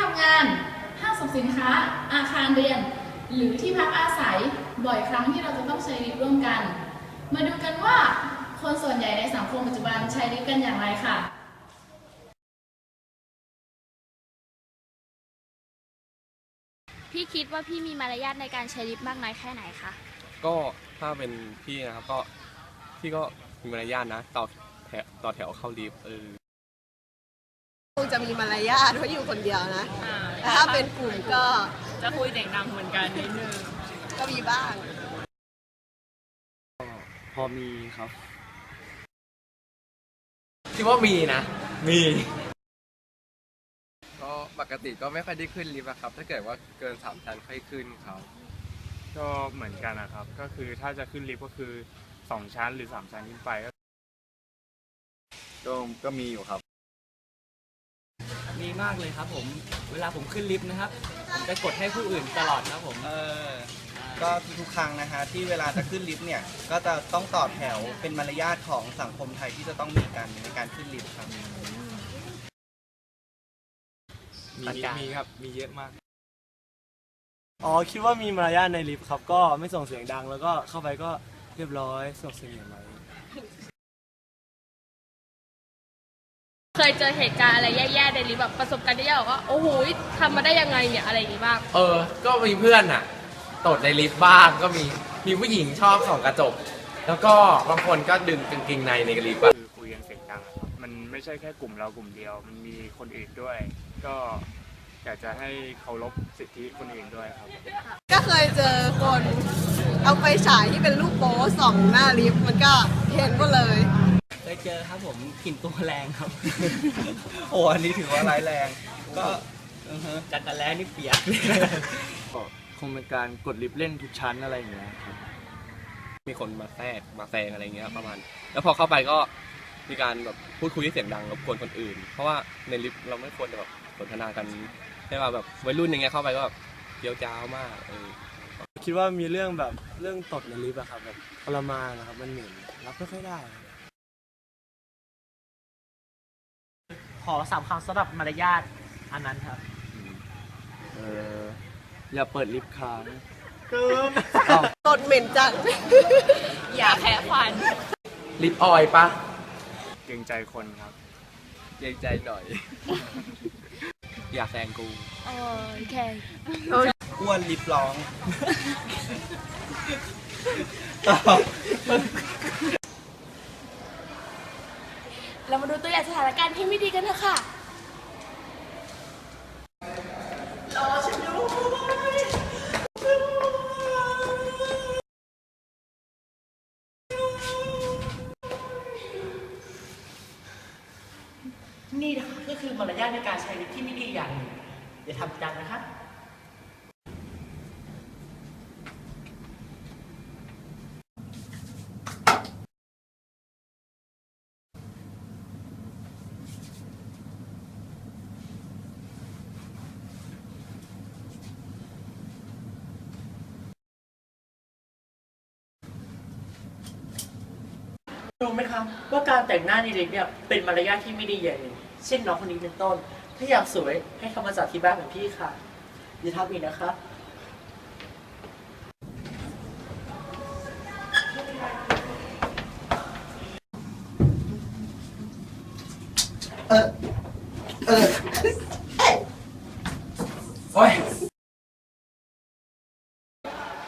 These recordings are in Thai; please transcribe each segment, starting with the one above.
ที่ทำงาน ห้างสรรพสินค้า อาคารเรียน หรือที่พักอาศัยบ่อยครั้งที่เราจะต้องใช้ลิฟต์ร่วมกัน มาดูกันว่าคนส่วนใหญ่ในสังคมปัจจุบันใช้ลิฟต์กันอย่างไรค่ะพี่คิดว่าพี่มีมารยาทในการใช้ลิฟต์มากน้อยแค่ไหนคะ ก็ถ้าเป็นพี่นะครับก็พี่ก็มีมารยาทนะต่อแถวต่อแถวเข้าลิฟต์เออ คงจะมีมารยาทเพราะอยู่คนเดียวนะแต่ถ้าเป็นกลุ่มก็จะคุยเสียงดังเหมือนกันนิดนึงก็มีบ้าง พอมีครับ คิดว่ามีนะ มี ก็ปกติก็ไม่ค่อยได้ขึ้นลิฟต์อะครับ ถ้าเกิดว่าเกินสามชั้นค่อยขึ้นครับ ก็เหมือนกันนะครับ ก็คือถ้าจะขึ้นลิฟต์ก็คือสองชั้นหรือสามชั้นขึ้นไปก็ก็ก็มีอยู่ครับ มีมากเลยครับผม เวลาผมขึ้นลิฟต์นะครับ ผมจะกดให้ผู้อื่นตลอดครับผมเออ ก็ทุกๆครั้งนะฮะที่เวลาจะขึ้นลิฟต์เนี่ย ก็จะต้องต่อแถวเป็นมารยาทของสังคมไทยที่จะต้องมีกันในการขึ้นลิฟต์ครับ มีมีครับ มีเยอะมาก อ๋อคิดว่ามีมารยาทในลิฟต์ครับ ก็ไม่ส่งเสียงดังแล้วก็เข้าไปก็เรียบร้อยส่งเสียงอย่างไร เคยเจอเหตุการณ์อะไรแย่ๆในลิฟต์แบบประสบการณ์แย่ๆบอกว่าโอ้โหทำมาได้ยังไงเนี่ยอะไรอย่างงี้บ้างเออ ก็มีเพื่อนอะตดในลิฟต์บ้างก็มี มีผู้หญิงชอบส่องกระจก แล้วก็บางคนก็ดึงกางเกงในในลิฟต์อะคือคุยกันเสียงดังอะครับมันไม่ใช่แค่กลุ่มเรากลุ่มเดียว มันมีคนอื่นด้วย ก็อยากจะให้เคารพสิทธิคนอื่นด้วยครับ ก็เคยเจอคนเอาไฟฉายที่เป็นรูปโป๊ส่องหน้าลิฟต์มันก็เห็นหมดเลยเค ยเจอครับผมกลิ่นตัวแรงครับ โอ้อันนี้ถือว่าร้ายแรง ก็อือฮะจักรแล้นี่เปียกก็คงเป็นการกดลิฟต์เล่นทุกชั้นอะไรอย่างเงี้ยครับมีคนมาแทรกมาแซงอะไรเงี้ยประมาณ แล้วพอเข้าไปก็มีการแบบพูดคุยที่เสียงดังรบกวนคนอื่น เพราะว่าในลิฟต์เราไม่ควรจะแบบสนทนากันให้ว่าแบบวัยรุ่นอย่างเงี้ยเข้าไปก็แบบเยียวจ้าวมากเออคิดว่ามีเรื่องแบบเรื่องตดในลิฟต์อะครับแบบทรมานนะครับมันเหม็นรับไม่ค่อยได้ ขอสามคำสำหรับมารยาทอันนั้นครับ เอออย่าเปิดลิฟต์ค้างตดเหม็นจัง อย่าแพ้ฟัน ลิฟต์ออยปะเกรงใจคนครับเกรงใจหน่อย อยากแซงกูโอเคอ้วนลิฟต์ร้อง เรามาดูตัวอย่างสถานการณ์ที่ไม่ดีกันเถอะค่ะนี่นะคะก็คือมารยาทในการใช้ลิฟที่ไม่ดีอย่างหนึ่อย่าทำจังนะคะ รู้ไหมคะว่าการแต่งหน้าในลิฟต์เนี่ยเป็นมารยาทที่ไม่ดีอย่างหนึ่งเช่นน้องคนนี้เป็นต้น ถ้าอยากสวยให้เข้ามาจากที่บ้านเหมือนพี่ค่ะอย่าทำอีกนะคะ เออเออ โอ้ย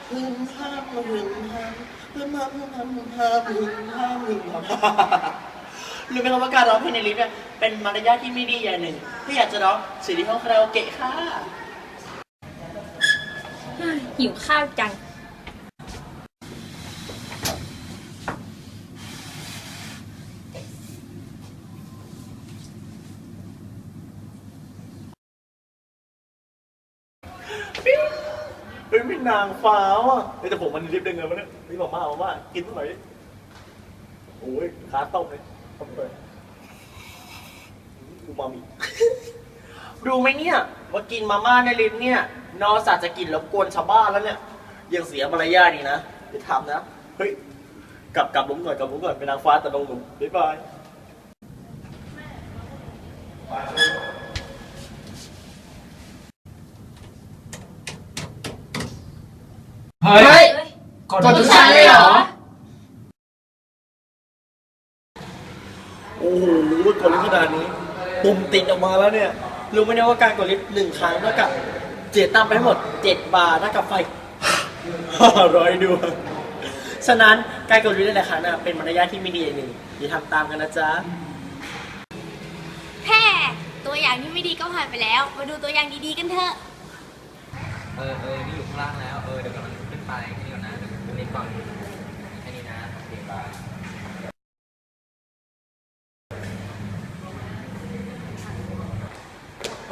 หึงห้า มหึงห้ามหึงห้ามหึงห้ามหึงห้ามหึงห้ามหึงห้ามรู้ไหมครับว่าการร้องเพลงในลิฟต์เนี่ยเป็นมารยาทที่ไม่ดีอย่างหนึ่งที่อยากจะร้องสิ่งที่ห้องคาราโอเกะค่ะ หิวข้าวจัง ฮ้ยไม่นางฟ้าว่ะเฮ้ยแต่ผมมันรีบได้เงินมาเนี่ยนี่บอกมาบอกว่ากินสักหน่อยดิโอ้ยขาต้มเลยต้มเลยอูมามิรู้ไหมเนี่ย ว่ากินมาม่าในลิฟต์เนี่ย นอกจากจะกินแล้วกวนชาวบ้านแล้วเนี่ย ยังเสียมารยาทอีกนะอย่าทำนะ เฮ้ย กลับกลับลงก่อนกลับลงก่อนเป็นนางฟ้าแต่ลงหลุมบ๊ายบาย เฮ้ยกดทุกชั้นเลยเหรอ โอ้โหกดลิฟต์ขนาดนี้ ปุ่มติดออกมาแล้วเนี่ย รู้ไหมเนี่ยว่าการกดลิฟต์หนึ่งครั้งเท่ากับเสียตังค์ไปทั้งหมด7บาทเท่ากับไฟห้าร้อยดวงฉะนั้นการกดลิฟต์ในแต่ละครั้งน่ะเป็นมารยาทที่ไม่ดีอย่างหนึ่งอย่าทำตามกันนะจ๊ะแพ่ตัวอย่างที่ไม่ดีก็ผ่านไปแล้ว มาดูตัวอย่างดีๆกันเถอะ เออเออนี่อยู่ข้างล่างแล้ว เออ เดี๋ยวกำลัง ที่นี่ก่อนนะเดี๋ยวขึ้นนี้ก่อนแค่นี้นะโอเคบาย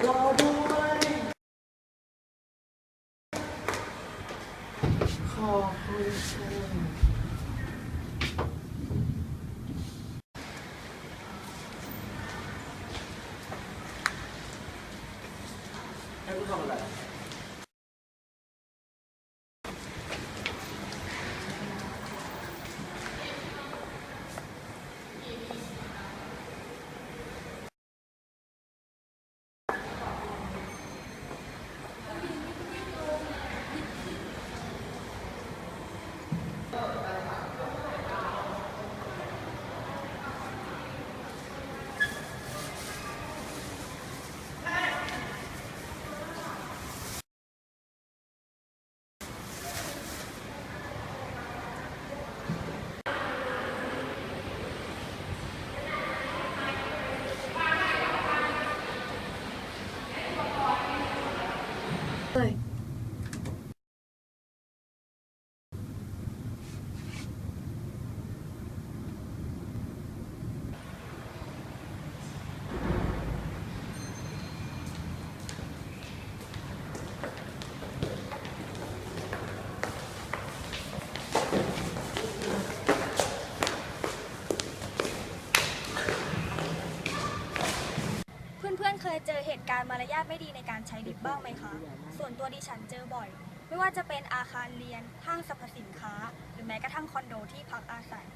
รอด้วยขอบคุณค่ะให้กูทำอะไร เพื่อนๆ เค ยเจอเหตุการณ์มารยาทไม่ดีในการใช้ลิฟต์บ้างไหมคะ ส่วนตัวดิฉันเจอบ่อย ไม่ว่าจะเป็นอาคารเรียน ห้างสรรพสินค้า หรือแม้กระทั่งคอนโดที่พักอาศัย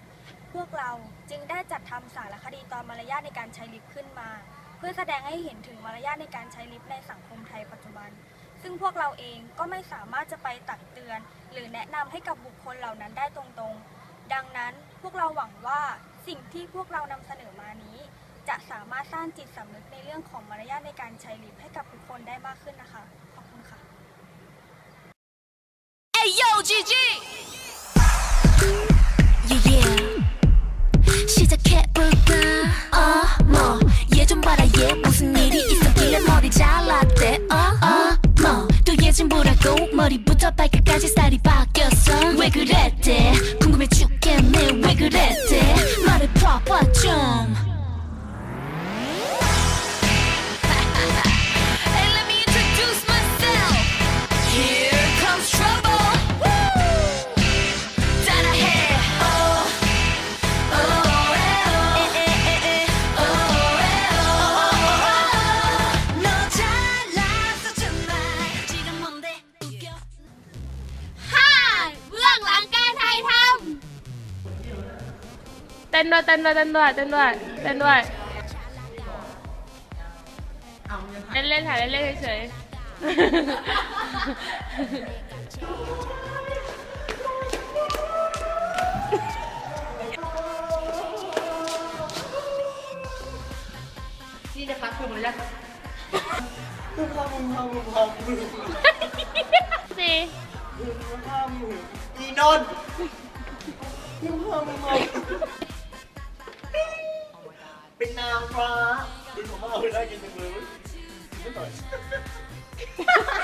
พวกเราจึงได้จัดทำสารคดีตอนมารยาทในการใช้ลิฟต์ขึ้นมา เพื่อแสดงให้เห็นถึงมารยาทในการใช้ลิฟต์ในสังคมไทยปัจจุบัน ซึ่งพวกเราเองก็ไม่สามารถจะไปตักเตือน หรือแนะนำให้กับบุคคลเหล่านั้นได้ตรงๆ ดังนั้นพวกเราหวังว่าสิ่งที่พวกเรานำเสนอมานี้ จะสามารถสร้างจิตสำนึกในเรื่องของมารยาทในการใช้ลิฟต์ให้กับทุกคนได้มากขึ้นนะคะ ขอบคุณค่ะ Ayo GG Yeah yeah 시작해볼까 어머 얘 좀 봐라 얘 무슨 일이 있었길래 머리 잘랐대 어어머 또 얘 좀 보라고 머리부터 발끝까지 스타일이 바뀌었어 왜 그랬 องหลังการถ่ยทเต้นด้วยเต้นด้วยเต้นด้วยเต้นด้วยเต้นด้วยเล่นเล่นๆถ่ายเล่นๆเฉยนี่จะพักชมเลยจ้ะๆสี่ คือมารยาทสี่อีนนท์เป็นนางฟ้าดูผมว่าเอาได้ยินจังเลยไม่ต่อย